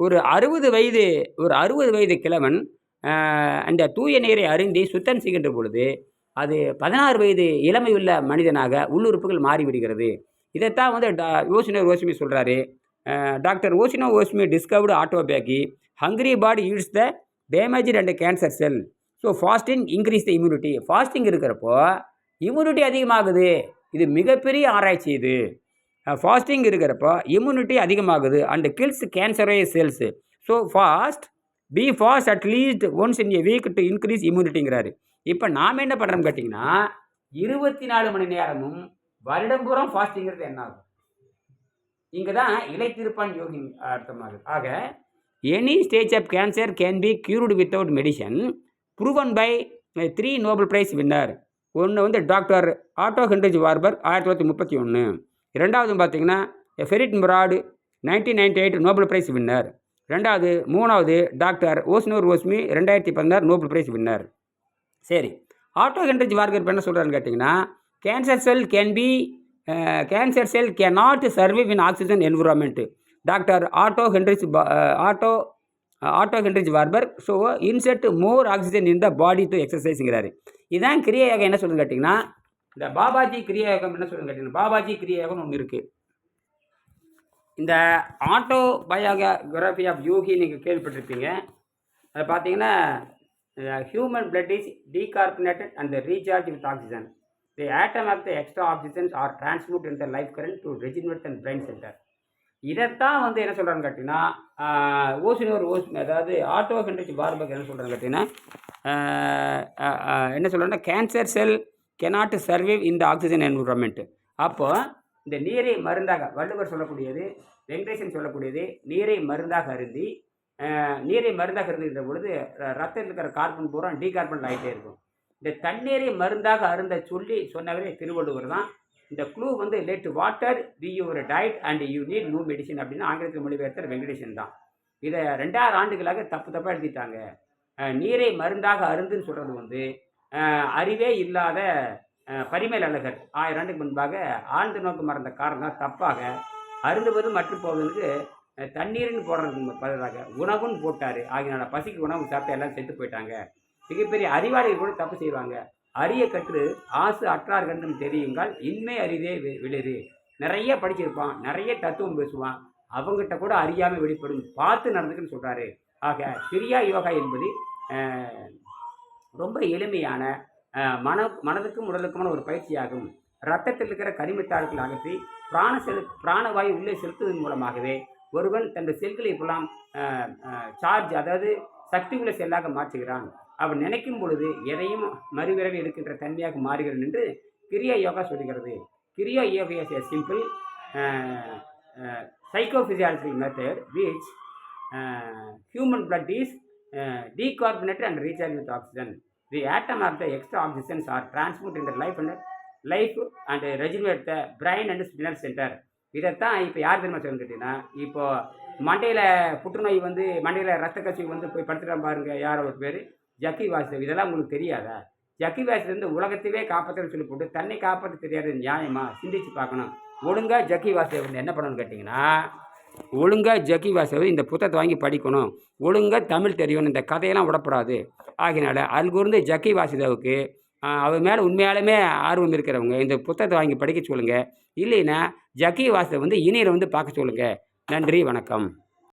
ஒரு அறுபது வயது ஒரு அறுபது வயது கிழவன் அந்த தூய நீரை அருந்தி சுத்தம் செய்கின்ற பொழுது அது பதினாறு வயது இளமையுள்ள மனிதனாக உள்ளுறுப்புகள் மாறிவிடுகிறது. இதைத்தான் வந்து டா யோசினோ ஓஸ்மி சொல்கிறாரு doctor Yoshinori Ohsumi discovered autophagy hungry body eats the damage and cancer cell so fasting increase the immunity fasting இருக்கிறப்போ இம்யூனிட்டி அதிகமாகுது. இது மிகப்பெரிய ஆராய்ச்சி இது. ஃபாஸ்டிங் இருக்கிறப்போ இம்யூனிட்டி அதிகமாகுது. And kills கேன்சரே cells so fast be fast at least once in a week to increase இம்யூனிட்டிங்கிறாரு இப்போ நாம் என்ன பண்ணுறோம்னு கேட்டிங்கன்னா இருபத்தி நாலு மணி நேரமும் வருடம்பூரம் ஃபாஸ்டிங்கிறது என்ன ஆகும்? இங்கே தான் இலைத்திருப்பான் யோகி அர்த்தமாகுது ஆக any stage of cancer can be cured without medicine proven by three Nobel prize winner ஒன்று வந்து டாக்டர் ஆட்டோ ஹென்ரிஜ் வார்பர் ஆயிரத்தி தொள்ளாயிரத்தி முப்பத்தி ஒன்று ரெண்டாவது பார்த்தீங்கன்னா Ferid Murad nineteen ninety eight Nobel prize winner. ரெண்டாவது மூணாவது டாக்டர் ஓஸ்னூர் ஓஸ்மி ரெண்டாயிரத்தி பதினாறு நோபல் பிரைஸ் வின்னர். சரி ஆட்டோ ஹென்ரிச் வார்கர் இப்போ என்ன சொல்கிறான்னு கேட்டிங்கன்னா cancer cell can be cancer cell can not survive in oxygen environment doctor Otto Heinrich Otto Otto Heinrich Warburg so insert more oxygen in the body to எக்ஸசைஸுங்கிறாரு. இதான் கிரியையாக என்ன சொல்லுன்னு கேட்டிங்கன்னா இந்த பாபாஜி கிரியாயோகம் என்ன சொல்லுங்க கேட்டிங்கன்னா பாபாஜி கிரியாயோகம்னு ஒன்று இருக்குது இந்த ஆட்டோ பயோகிராஃபி ஆஃப் யோகி நீங்கள் கேள்விப்பட்டிருப்பீங்க. அதை பார்த்தீங்கன்னா human blood is decarbonated and recharge with oxygen the atom of the extra oxygens are transmitted in the life current to regenerate and brain centre இதைத்தான் வந்து என்ன சொல்கிறான்னு கேட்டிங்கன்னா ஓசினோர் ஓஸ் அதாவது ஆட்டோ ஹென்ரிச் பார்பக் என்ன சொல்கிறாங்க கேட்டிங்கன்னா என்ன சொல்கிறேன்னா கேன்சர் செல் கெனாட் சர்வைவ் இந்த ஆக்சிஜன் என்விரான்மெண்ட் அப்போ இந்த நீரை மருந்தாக வள்ளுவர் சொல்லக்கூடியது வெங்கடேசன் சொல்லக்கூடியது நீரை மருந்தாக அருந்தி நீரை மருந்தாக இருந்துகிற பொழுது ரத்தத்தில் இருக்கிற கார்பன் பூரா டீகார்பன் ஆகிட்டே இருக்கும். இந்த தண்ணீரை மருந்தாக அருந்த சொல்லி சொன்னவரே திருவள்ளுவர் தான். இந்த க்ளூ வந்து let water be your diet and you need no medicine அப்படின்னு ஆங்கிலத்தில் மொழிபெயர்த்தர் வெங்கடேசன் தான். இதை ரெண்டாயிரம் ஆண்டுகளாக தப்பு தப்பாக எழுதிட்டாங்க. நீரை மருந்தாக அருந்துன்னு சொல்கிறது வந்து அறிவே இல்லாத பரிமேல் அழகர் ஆயிரம் ஆண்டுக்கு முன்பாக ஆழ்ந்து நோக்கு மறந்த காரணம் தப்பாக அருந்துவது மற்றும் போவதற்கு தண்ணீர்னு போடுறதுக்கு பதிலாக உணவுன்னு போட்டார். ஆகியனால பசிக்கு உணவு சாப்பிட்டு எல்லாம் செத்து போயிட்டாங்க. மிகப்பெரிய அறிவாளிகள் கூட தப்பு செய்வாங்க. அரிய கற்று ஆசு அற்றார் கண்டும் தெரியுங்கள் இன்மை அறிவே வி- நிறைய படிச்சிருப்பான் நிறைய தத்துவம் பேசுவான். அவங்ககிட்ட கூட அறியாமல் வெளிப்படும் பார்த்து நடந்துக்குன்னு சொல்கிறாரு ஆக கிரியா யோகா என்பது ரொம்ப எளிமையான மன மனதுக்கும் உடலுக்குமான ஒரு பயிற்சியாகும். ரத்தத்தில் இருக்கிற கனிமத்தாள்கள் அகற்றி பிராண செலு பிராணவாயு உள்ளே செலுத்துவதன் மூலமாகவே ஒருவன் தனது செல்களை இப்பெல்லாம் சார்ஜ் அதாவது சக்தி உள்ள செல்லாக மாற்றுகிறான். அவன் நினைக்கும் பொழுது எதையும் மறுவிரவி எடுக்கின்ற தன்மையாக மாறுகிறது என்று கிரியா யோகா சொல்கிறது. Kriya yoga is a simple psychophysiology method which human blood is decarbonated and recharged with oxygen. The atom of the extra oxygens are transmitted in the life and life and regenerate the brain and spinal centre இதைத்தான் இப்போ யார் தெரியுமா சொல்லு கேட்டீங்கன்னா இப்போது மண்டையில் புற்றுநோய் வந்து மண்டையில் ரத்த கட்சி வந்து போய் படுத்துகிற பாருங்க யாரோ ஒரு பேர்? ஜக்கி வாசுதேவ். இதெல்லாம் உங்களுக்கு தெரியாதா? ஜக்கி வாசுதேவ் உலகத்தையே காப்பாற்றுன்னு சொல்லி போட்டு தன்னை காப்பாற்ற தெரியாது நியாயமாக சிந்திச்சு பார்க்கணும். ஒழுங்கா ஜக்கி வாசுதேவ் வந்து என்ன பண்ணணும்னு கேட்டிங்கன்னா ஒழுங்கா ஜக்கி வாசுதேவ் இந்த புத்தகத்தை வாங்கி படிக்கணும். ஒழுங்கா தமிழ் தெரியணும் இந்த கதையெல்லாம் விடப்படாது. ஆகினால அதுக்குருந்து ஜக்கி வாசுதேவுக்கு அவர் மேலே உண்மையாலுமே ஆர்வம் இருக்கிறவங்க இந்த புத்தகத்தை வாங்கி படிக்க சொல்லுங்கள் இல்லைன்னா ஜக்கி வாசுதேவ் வந்து இனியரை வந்து பார்க்க சொல்லுங்கள் நன்றி வணக்கம்.